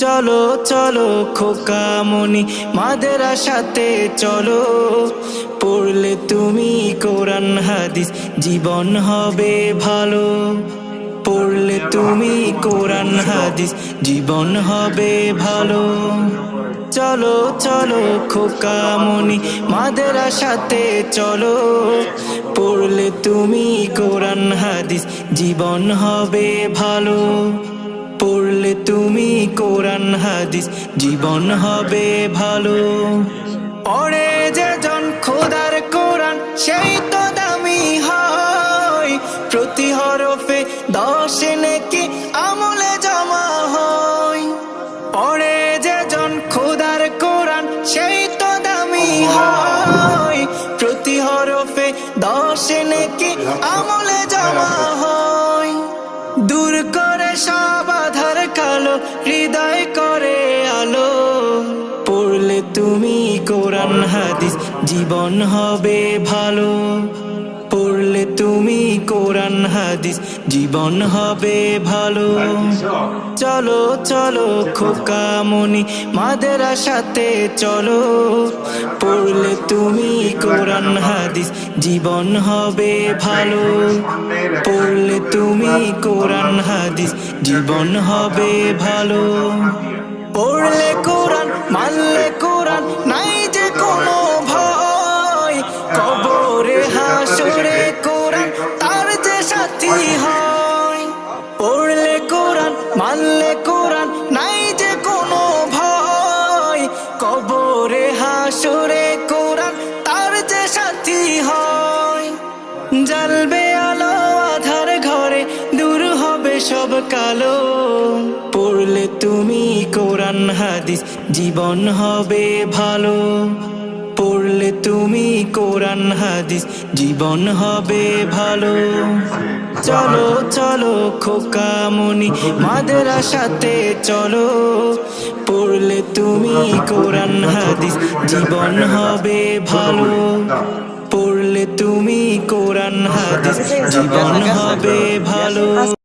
চলো চলো খোকামণি, মাদেরা সাথে চলো। পড়লে তুমি কোরআন, হাদিস, জীবন হবে ভালো। পড়লে তুমি কোরআন, হাদিস, জীবন হবে ভালো। চলো চলো খোকামণি, মাদেরা সাথে চলো। পড়লে তুমি কোরআন, হাদিস, জীবন হবে ভালো। তুমি কোরআন, হাদিস, জীবন হবে ভালো। পড়ে যেজন খোদার কোরআন, সেই তো দামি হয়। প্রতি হরফে দশে নাকি আমলে জমা হয়। পড়ে যেজন খোদার কোরআন, সেই তো দামি হয়। প্রতি হরফে দশে নাকি আমলে জমা হৃদয় করে আলো পড়লে তুমি কোরআন হাদিস জীবন হবে ভালো। পড়লে তুমি কোরআন, হাদিস, জীবন হবে ভালো। চলো চলো খোকামণি মাদেরা সাথে চলো। পড়লে তুমি কোরআন, হাদিস, জীবন হবে ভালো। পড়লে তুমি কোরআন, হাদিস, জীবন হবে ভালো। পড়লে কোরআন, মানলে কোরআন কালো, পড়লে তুমি কোরআন, হাদিস, জীবন হবে ভালো। পড়লে তুমি কোরআন, হাদিস, জীবন হবে ভালো। চলো চলো, খোকামণি মাদেরা সাথে চলো। পড়লে তুমি কোরআন, হাদিস, জীবন হবে ভালো। পড়লে তুমি কোরআন, হাদিস, জীবন হবে ভালো।